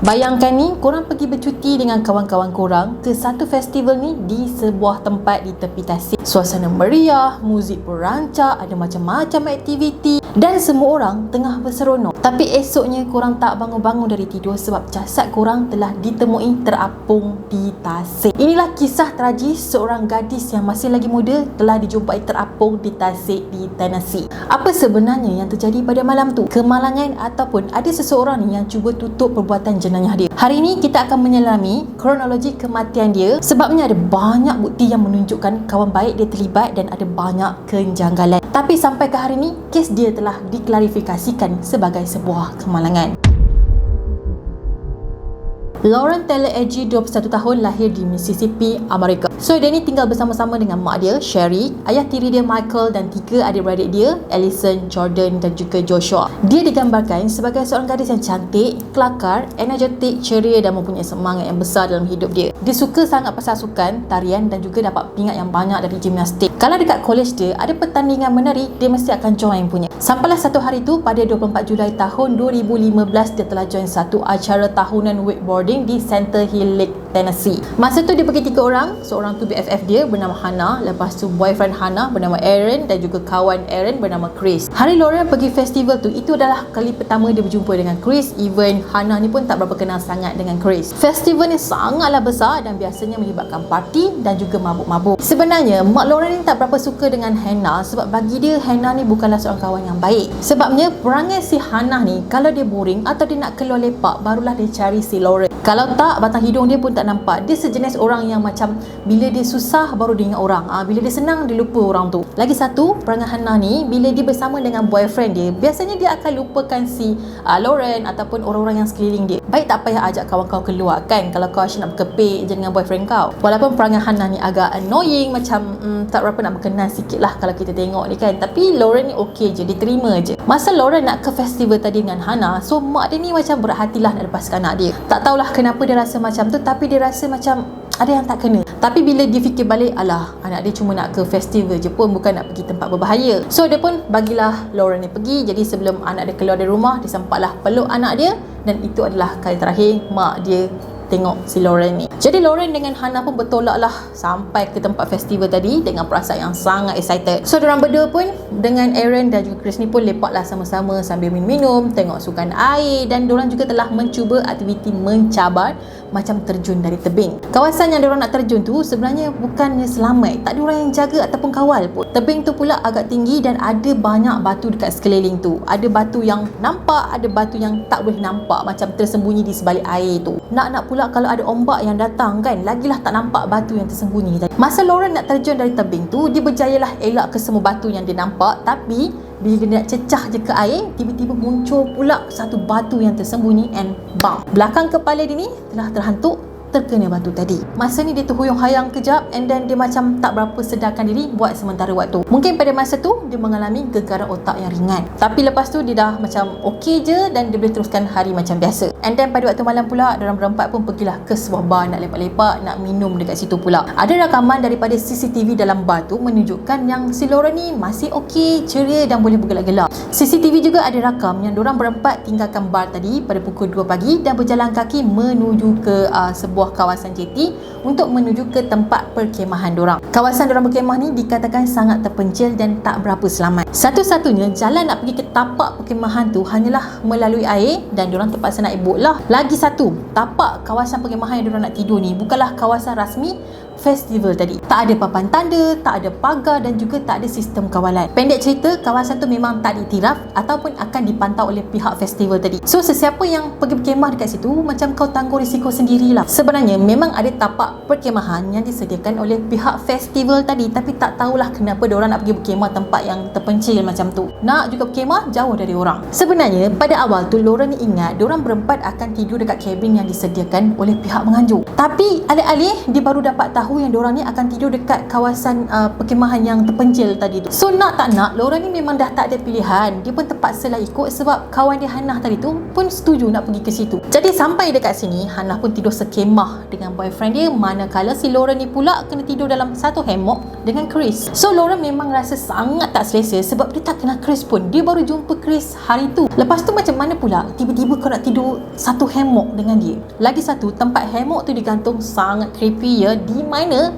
Bayangkan ni, korang pergi bercuti dengan kawan-kawan korang ke satu festival ni di sebuah tempat di tepi tasik. Suasana meriah, muzik pun rancak, ada macam-macam aktiviti dan semua orang tengah berseronok. Tapi esoknya korang tak bangun-bangun dari tidur sebab jasad korang telah ditemui terapung di tasik. Inilah kisah tragis seorang gadis yang masih lagi muda telah dijumpai terapung di tasik di Tennessee. Apa sebenarnya yang terjadi pada malam tu? Kemalangan ataupun ada seseorang ni yang cuba tutup perbuatan jenayah dia. Hari ini kita akan menyelami kronologi kematian dia sebabnya ada banyak bukti yang menunjukkan kawan baik dia terlibat dan ada banyak kejanggalan. Tapi sampai ke hari ini, kes dia telah diklarifikasikan sebagai sebuah kemalangan. Lauren Taylor Edgy, 21 tahun, lahir di Mississippi, Amerika. So, dia ni tinggal bersama-sama dengan mak dia, Sherry, ayah tiri dia Michael dan tiga adik-beradik dia, Allison, Jordan dan juga Joshua. Dia digambarkan sebagai seorang gadis yang cantik, kelakar, energetik, ceria dan mempunyai semangat yang besar dalam hidup dia. Dia suka sangat pasal sukan, tarian dan juga dapat pingat yang banyak dari gimnastik. Kalau dekat college dia, ada pertandingan menari, dia mesti akan join punya. Sampailah satu hari tu, pada 24 Julai tahun 2015, dia telah join satu acara tahunan wakeboarding di Center Hill Lake, Tennessee. Masa tu dia pergi tiga orang, seorang tu BFF dia bernama Hannah, lepas tu boyfriend Hannah bernama Aaron dan juga kawan Aaron bernama Chris. Hari Lauren pergi festival tu, itu adalah kali pertama dia berjumpa dengan Chris, even Hannah ni pun tak berapa kenal sangat dengan Chris. Festival ni sangatlah besar dan biasanya melibatkan parti dan juga mabuk-mabuk. Sebenarnya, Mak Lauren ni tak berapa suka dengan Hannah sebab bagi dia Hannah ni bukanlah seorang kawan yang baik. Sebabnya perangai si Hannah ni kalau dia boring atau dia nak keluar lepak barulah dia cari si Lauren. Kalau tak batang hidung dia pun tak nampak. Dia sejenis orang yang macam bila dia susah baru dia ingat orang. Ah ha, bila dia senang dia lupa orang tu. Lagi satu, perangai Hannah ni bila dia bersama dengan boyfriend dia, biasanya dia akan lupakan si uh, Lauren ataupun orang-orang yang sekeliling dia. Baik tak payah ajak kawan kau keluar kan kalau kau asyik nak berkepik je dengan boyfriend kau. Walaupun perangai Hannah ni agak annoying macam mm, tak berapa nak berkenan sikit lah kalau kita tengok ni kan. Tapi Lauren ni okey je, dia terima je. Masa Lauren nak ke festival tadi dengan Hannah, so mak dia ni macam berhatilah nak lepaskan anak dia. Tak tahulah kenapa dia rasa macam tu tapi dia rasa macam ada yang tak kena. Tapi bila dia fikir balik alah anak dia cuma nak ke festival je pun bukan nak pergi tempat berbahaya. So dia pun bagilah Lauren ni pergi. Jadi sebelum anak dia keluar dari rumah dia sempatlah peluk anak dia. Dan itu adalah kali terakhir mak dia tengok si Lauren ni. Jadi Lauren dengan Hannah pun bertolak lah sampai ke tempat festival tadi dengan perasaan yang sangat excited. So diorang berdua pun dengan Aaron dan juga Chris ni pun lepak lah sama-sama sambil minum-minum, tengok sukan air dan diorang juga telah mencuba aktiviti mencabar macam terjun dari tebing. Kawasan yang diorang nak terjun tu sebenarnya bukannya selamat. Tak ada orang yang jaga ataupun kawal pun. Tebing tu pula agak tinggi dan ada banyak batu dekat sekeliling tu. Ada batu yang nampak, ada batu yang tak boleh nampak macam tersembunyi di sebalik air tu. Nak-nak pula pula kalau ada ombak yang datang kan? Lagilah tak nampak batu yang tersembunyi masa Lauren nak terjun dari tebing tu dia berjayalah elak ke semua batu yang dia nampak. Tapi bila dia nak cecah je ke air tiba-tiba muncul pula satu batu yang tersembunyi and bam. Belakang kepala dia ni telah terhantuk terkena batu tadi. Masa ni dia terhuyung hayang kejap and then dia macam tak berapa sedarkan diri buat sementara waktu. Mungkin pada masa tu dia mengalami gegaran otak yang ringan. Tapi lepas tu dia dah macam okey je dan dia boleh teruskan hari macam biasa. And then pada waktu malam pula dalam berempat pun pergilah ke sebuah bar nak lepak-lepak nak minum dekat situ pula. Ada rakaman daripada CCTV dalam bar tu menunjukkan yang si Laura ni masih okey, ceria dan boleh bergelak-gelak. CCTV juga ada rakam yang diorang berempat tinggalkan bar tadi pada pukul 2 pagi dan berjalan kaki menuju ke uh, sebuah sebuah kawasan jeti untuk menuju ke tempat perkemahan dorang. Kawasan dorang berkemah ni dikatakan sangat terpencil dan tak berapa selamat. Satu-satunya jalan nak pergi ke tapak perkemahan tu hanyalah melalui air dan dorang terpaksa naik bot lah. Lagi satu, tapak kawasan perkemahan yang dorang nak tidur ni bukanlah kawasan rasmi festival tadi. Tak ada papan tanda, tak ada pagar dan juga tak ada sistem kawalan. Pendek cerita, kawasan tu memang tak ditiraf ataupun akan dipantau oleh pihak festival tadi. So, sesiapa yang pergi berkemah dekat situ, macam kau tanggung risiko sendirilah. Sebenarnya, memang ada tapak perkemahan yang disediakan oleh pihak festival tadi tapi tak tahulah kenapa diorang nak pergi berkemah tempat yang terpencil macam tu. Nak juga berkemah jauh dari orang. Sebenarnya, pada awal tu, Lauren ingat diorang berempat akan tidur dekat kabin yang disediakan oleh pihak menganjur. Tapi, alih-alih dia baru dapat tahu tahu yang diorang ni akan tidur dekat kawasan uh, perkemahan yang terpencil tadi tu. So nak tak nak, Lauren ni memang dah tak ada pilihan. Dia pun terpaksa lah ikut sebab kawan dia Hannah tadi tu pun setuju nak pergi ke situ. Jadi sampai dekat sini, Hannah pun tidur sekemah dengan boyfriend dia manakala si Lauren ni pula kena tidur dalam satu hammock dengan Chris. So Lauren memang rasa sangat tak selesa sebab dia tak kenal Chris pun. Dia baru jumpa Chris hari tu. Lepas tu macam mana pula tiba-tiba kau nak tidur satu hammock dengan dia. Lagi satu, tempat hammock tu digantung sangat creepy ya di mana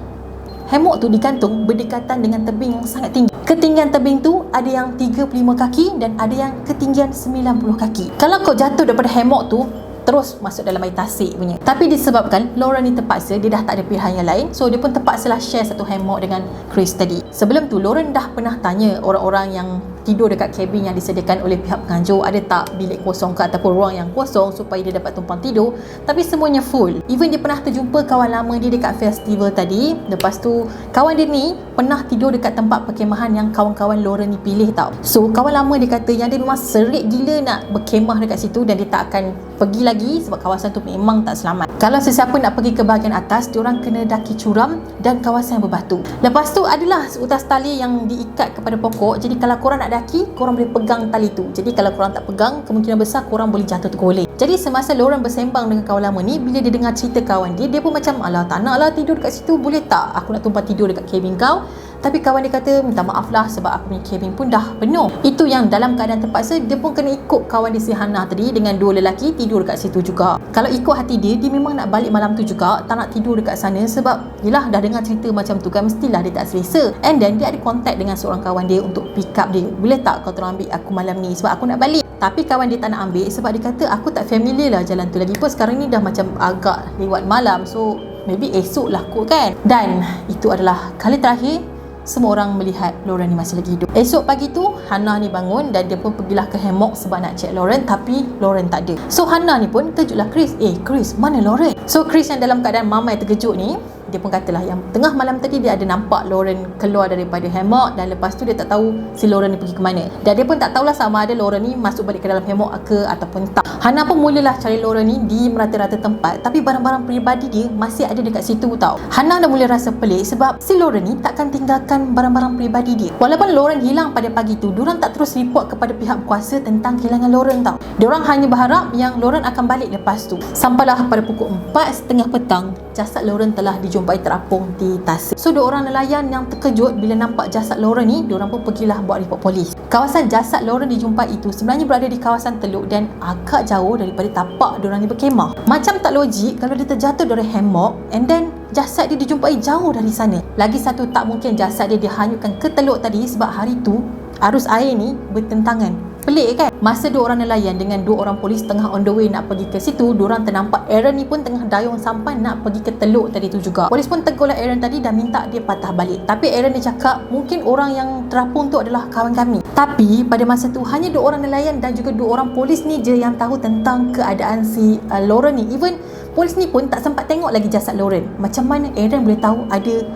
hammock tu digantung berdekatan dengan tebing yang sangat tinggi. Ketinggian tebing tu ada yang 35 kaki dan ada yang ketinggian 90 kaki. Kalau kau jatuh daripada hammock tu, terus masuk dalam air tasik punya. Tapi disebabkan Lauren ni terpaksa, dia dah tak ada pilihan yang lain. So, dia pun terpaksalah share satu hammock dengan Chris tadi. Sebelum tu, Lauren dah pernah tanya orang-orang yang tidur dekat kabin yang disediakan oleh pihak penganjur. Ada tak bilik kosong ke ataupun ruang yang kosong supaya dia dapat tumpang tidur? Tapi semuanya full. Even dia pernah terjumpa kawan lama dia dekat festival tadi. Lepas tu kawan dia ni pernah tidur dekat tempat perkemahan yang kawan-kawan Lauren ni pilih tau. So kawan lama dia kata yang dia memang serik gila nak berkemah dekat situ dan dia tak akan pergi lagi sebab kawasan tu memang tak selamat. Kalau sesiapa nak pergi ke bahagian atas diorang kena daki curam dan kawasan yang berbatu. Lepas tu adalah seutas tali yang diikat kepada pokok. Jadi kalau korang nak daki, korang boleh pegang tali tu. Jadi kalau korang tak pegang, kemungkinan besar korang boleh jatuh tergolek. Jadi semasa Lauren bersembang dengan kawan lama ni, bila dia dengar cerita kawan dia, dia pun macam, alah tak nak lah tidur dekat situ, boleh tak aku nak tumpah tidur dekat kabin kau? Tapi kawan dia kata minta maaf lah sebab aku punya cabin pun dah penuh. Itu yang dalam keadaan terpaksa dia pun kena ikut kawan dia si Hannah tadi dengan dua lelaki tidur dekat situ juga. Kalau ikut hati dia, dia memang nak balik malam tu juga, tak nak tidur dekat sana sebab yelah dah dengar cerita macam tu kan mestilah dia tak selesa. And then dia ada contact dengan seorang kawan dia untuk pick up dia. Boleh tak kau tolong ambil aku malam ni sebab aku nak balik. Tapi kawan dia tak nak ambil sebab dia kata aku tak familiar lah jalan tu lagi pun sekarang ni dah macam agak lewat malam so maybe esok lah kot kan. Dan itu adalah kali terakhir semua orang melihat Lauren ni masih lagi hidup. Esok pagi tu, Hannah ni bangun dan dia pun pergilah ke hammock sebab nak check Lauren tapi Lauren tak ada. So Hannah ni pun terkejutlah Chris. Eh Chris, mana Lauren? So Chris yang dalam keadaan mamai terkejut ni, dia pun katalah yang tengah malam tadi dia ada nampak Lauren keluar daripada hammock dan lepas tu dia tak tahu si Lauren ni pergi ke mana. Dan dia pun tak tahulah sama ada Lauren ni masuk balik ke dalam hammock ke ataupun tak. Hana pun mulalah cari Lauren ni di merata-rata tempat tapi barang-barang peribadi dia masih ada dekat situ tau. Hana dah mula rasa pelik sebab si Lauren ni takkan tinggalkan barang-barang peribadi dia. Walaupun Lauren hilang pada pagi tu, diorang tak terus report kepada pihak kuasa tentang kehilangan Lauren tau. Diorang hanya berharap yang Lauren akan balik lepas tu. Sampailah pada pukul 4.30 petang, jasad Lauren telah dijumpai terapung di tasik. So, dua orang nelayan yang terkejut bila nampak jasad Lauren ni, diorang pun pergilah buat report polis. Kawasan jasad Lauren dijumpai itu sebenarnya berada di kawasan teluk dan agak jauh daripada tapak diorang ni berkemah. Macam tak logik kalau dia terjatuh dari hammock and then jasad dia dijumpai jauh dari sana. Lagi satu tak mungkin jasad dia dihanyutkan ke teluk tadi sebab hari tu arus air ni bertentangan Pelik kan? Masa dua orang nelayan dengan dua orang polis tengah on the way nak pergi ke situ, dua orang ternampak Aaron ni pun tengah dayung sampan nak pergi ke teluk tadi tu juga. Polis pun tegurlah Aaron tadi dan minta dia patah balik. Tapi Aaron dia cakap, mungkin orang yang terapung tu adalah kawan kami. Tapi pada masa tu hanya dua orang nelayan dan juga dua orang polis ni je yang tahu tentang keadaan si uh, Lauren ni. Even polis ni pun tak sempat tengok lagi jasad Lauren. Macam mana Aaron boleh tahu ada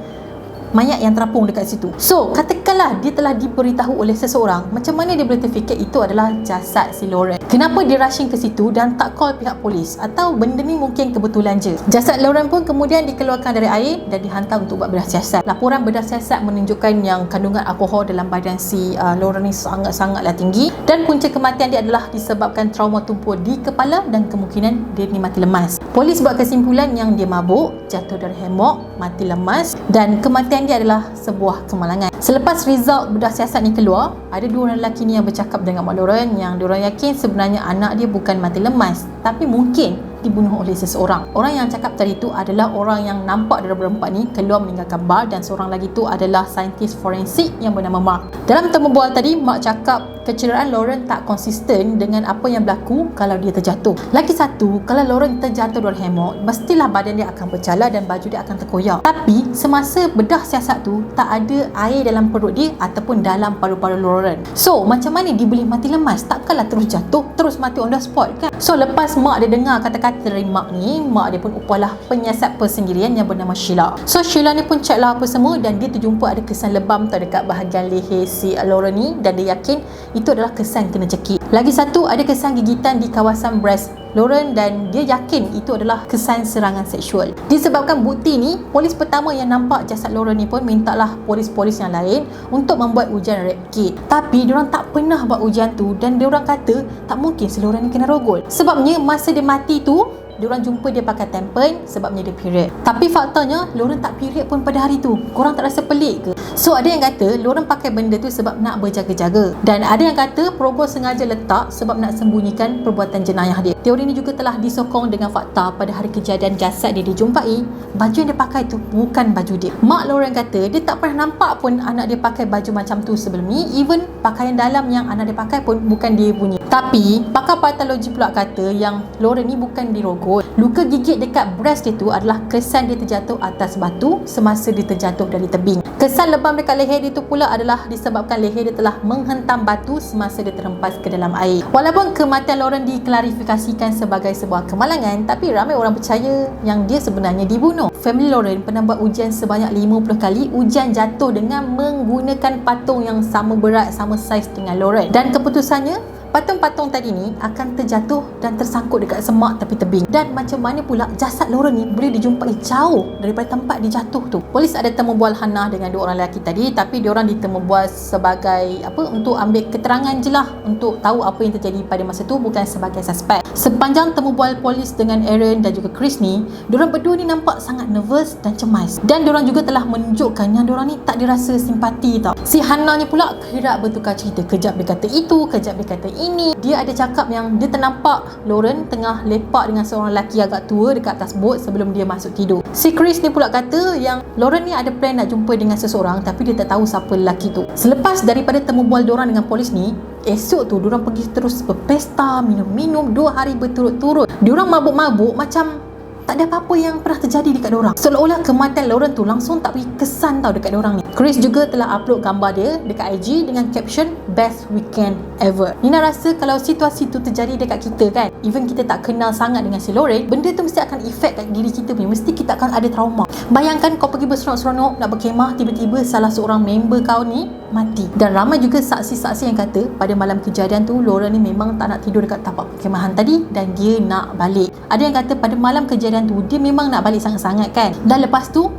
mayat yang terapung dekat situ. So, katakanlah dia telah diberitahu oleh seseorang, macam mana dia boleh terfikir itu adalah jasad si Lauren? Kenapa dia rushing ke situ dan tak call pihak polis? Atau benda ni mungkin kebetulan je? Jasad Lauren pun kemudian dikeluarkan dari air dan dihantar untuk buat bedah siasat. Laporan bedah siasat menunjukkan yang kandungan alkohol dalam badan si uh, Lauren ni sangat-sangatlah tinggi dan punca kematian dia adalah disebabkan trauma tumpul di kepala dan kemungkinan dia ni mati lemas. Polis buat kesimpulan yang dia mabuk, jatuh dari hammock, mati lemas dan kematian dia adalah sebuah kemalangan. Selepas result bedah siasat ni keluar, ada dua orang lelaki ni yang bercakap dengan Mak Lauren yang diorang yakin sebenarnya anak dia bukan mati lemas tapi mungkin dibunuh oleh seseorang. Orang yang cakap tadi tu adalah orang yang nampak dari berempat ni keluar meninggalkan bar dan seorang lagi tu adalah saintis forensik yang bernama Mark. Dalam temu bual tadi, Mark cakap kecederaan Lauren tak konsisten dengan apa yang berlaku kalau dia terjatuh. Lagi satu, kalau Lauren terjatuh dari hammock, mestilah badan dia akan bercala dan baju dia akan terkoyak. Tapi, semasa bedah siasat tu, tak ada air dalam perut dia ataupun dalam paru-paru Lauren. So, macam mana dia boleh mati lemas? Takkanlah terus jatuh, terus mati on the spot kan? So, lepas Mark dia dengar kata-kata dari mak ni mak dia pun upalah penyiasat persendirian yang bernama Sheila so Sheila ni pun check lah apa semua dan dia terjumpa ada kesan lebam tu dekat bahagian leher si Lauren ni dan dia yakin itu adalah kesan kena cekik. Lagi satu ada kesan gigitan di kawasan breast Lauren dan dia yakin itu adalah kesan serangan seksual. Disebabkan bukti ni, polis pertama yang nampak jasad Lauren ni pun mintalah polis-polis yang lain untuk membuat ujian rap kit. Tapi diorang tak pernah buat ujian tu dan diorang kata tak mungkin si Lauren ni kena rogol. Sebabnya masa dia mati tu, diorang jumpa dia pakai tempen sebabnya dia period. Tapi faktanya Lauren tak period pun pada hari tu. Korang tak rasa pelik ke? So ada yang kata Lauren pakai benda tu sebab nak berjaga-jaga. Dan ada yang kata Progo sengaja letak sebab nak sembunyikan perbuatan jenayah dia. Teori ini juga telah disokong dengan fakta pada hari kejadian jasad dia dijumpai. Baju yang dia pakai tu bukan baju dia. Mak Lauren kata dia tak pernah nampak pun anak dia pakai baju macam tu sebelum ni. Even pakaian dalam yang anak dia pakai pun bukan dia punya. Tapi pakar patologi pula kata yang Lauren ni bukan dirogo kot. Luka gigit dekat breast dia tu adalah kesan dia terjatuh atas batu semasa dia terjatuh dari tebing. Kesan lebam dekat leher dia tu pula adalah disebabkan leher dia telah menghentam batu semasa dia terhempas ke dalam air. Walaupun kematian Lauren diklarifikasikan sebagai sebuah kemalangan, tapi ramai orang percaya yang dia sebenarnya dibunuh. Family Lauren pernah buat ujian sebanyak 50 kali ujian jatuh dengan menggunakan patung yang sama berat, sama saiz dengan Lauren. Dan keputusannya patung-patung tadi ni akan terjatuh dan tersangkut dekat semak tepi tebing. Dan macam mana pula jasad Lauren ni boleh dijumpai jauh daripada tempat dia jatuh tu? Polis ada temu bual Hana dengan dua orang lelaki tadi tapi dia orang ditemu bual sebagai apa untuk ambil keterangan je lah untuk tahu apa yang terjadi pada masa tu bukan sebagai suspek. Sepanjang temu bual polis dengan Aaron dan juga Chris ni diorang berdua ni nampak sangat nervous dan cemas. Dan diorang juga telah menunjukkan yang diorang ni tak dirasa simpati tau. Si Hana ni pula kerap bertukar cerita. Kejap dia kata itu kejap dia kata ini ini dia ada cakap yang dia ternampak Lauren tengah lepak dengan seorang lelaki agak tua dekat atas bot sebelum dia masuk tidur. Si Chris ni pula kata yang Lauren ni ada plan nak jumpa dengan seseorang tapi dia tak tahu siapa lelaki tu. Selepas daripada temu bual diorang dengan polis ni, esok tu diorang pergi terus berpesta, minum-minum dua hari berturut-turut. Diorang mabuk-mabuk macam tak ada apa-apa yang pernah terjadi dekat orang. Seolah-olah kematian Lauren tu langsung tak beri kesan tau dekat orang ni. Chris juga telah upload gambar dia dekat IG dengan caption best weekend ever. Nina rasa kalau situasi tu terjadi dekat kita kan, even kita tak kenal sangat dengan si Lauren, benda tu mesti akan efek kat diri kita punya. Mesti kita akan ada trauma. Bayangkan kau pergi berseronok-seronok nak berkemah, tiba-tiba salah seorang member kau ni mati. Dan ramai juga saksi-saksi yang kata pada malam kejadian tu Lauren ni memang tak nak tidur dekat tapak perkemahan tadi dan dia nak balik. Ada yang kata pada malam kejadian kejadian tu dia memang nak balik sangat-sangat kan. Dan lepas tu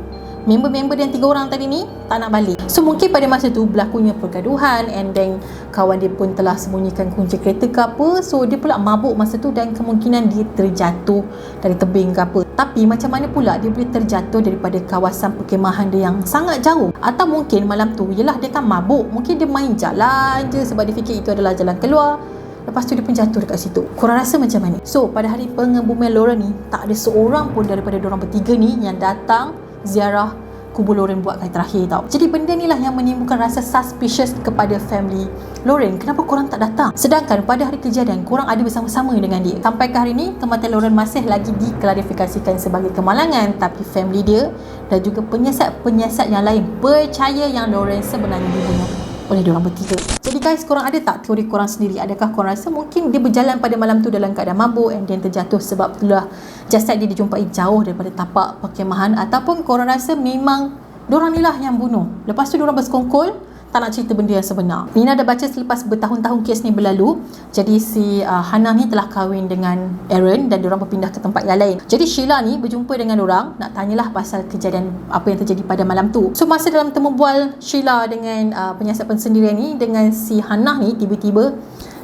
member-member yang tiga orang tadi ni tak nak balik. So mungkin pada masa tu berlakunya pergaduhan and then kawan dia pun telah sembunyikan kunci kereta ke apa. So dia pula mabuk masa tu dan kemungkinan dia terjatuh dari tebing ke apa. Tapi macam mana pula dia boleh terjatuh daripada kawasan perkemahan dia yang sangat jauh? Atau mungkin malam tu yelah dia kan mabuk. Mungkin dia main jalan je sebab dia fikir itu adalah jalan keluar Lepas tu dia pun jatuh dekat situ. Korang rasa macam mana? So, pada hari pengebumian Lauren ni, tak ada seorang pun daripada orang bertiga ni yang datang ziarah kubur Lauren buat kali terakhir tau. Jadi benda ni lah yang menimbulkan rasa suspicious kepada family Lauren. Kenapa korang tak datang? Sedangkan pada hari kejadian, korang ada bersama-sama dengan dia. Sampai ke hari ni, kematian Lauren masih lagi diklarifikasikan sebagai kemalangan. Tapi family dia dan juga penyiasat-penyiasat yang lain percaya yang Lauren sebenarnya dibunuh oleh diorang bertiga. Jadi guys, korang ada tak teori korang sendiri? Adakah korang rasa mungkin dia berjalan pada malam tu dalam keadaan mabuk and then terjatuh sebab itulah jasad dia dijumpai jauh daripada tapak perkemahan ataupun korang rasa memang diorang ni lah yang bunuh. Lepas tu diorang bersekongkol tak nak cerita benda yang sebenar. Nina dah baca selepas bertahun-tahun kes ni berlalu. Jadi si uh, Hana ni telah kahwin dengan Aaron dan diorang berpindah ke tempat yang lain. Jadi Sheila ni berjumpa dengan orang nak tanyalah pasal kejadian apa yang terjadi pada malam tu. So masa dalam temu bual Sheila dengan uh, penyiasat pensendirian ni dengan si Hana ni tiba-tiba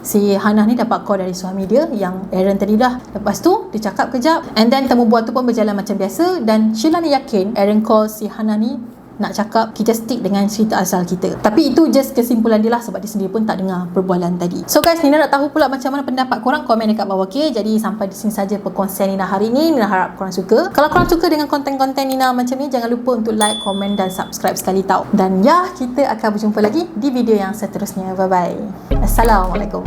si Hana ni dapat call dari suami dia yang Aaron tadi dah lepas tu dia cakap kejap and then temu bual tu pun berjalan macam biasa dan Sheila ni yakin Aaron call si Hana ni nak cakap kita stick dengan cerita asal kita. Tapi itu just kesimpulan dia lah sebab dia sendiri pun tak dengar perbualan tadi. So guys Nina nak tahu pula macam mana pendapat korang? Komen dekat bawah ok jadi sampai di sini saja perkongsian Nina hari ini Nina harap korang suka. Kalau korang suka dengan konten-konten Nina macam ni jangan lupa untuk like, komen dan subscribe sekali tau. Dan ya kita akan berjumpa lagi di video yang seterusnya. Bye bye Assalamualaikum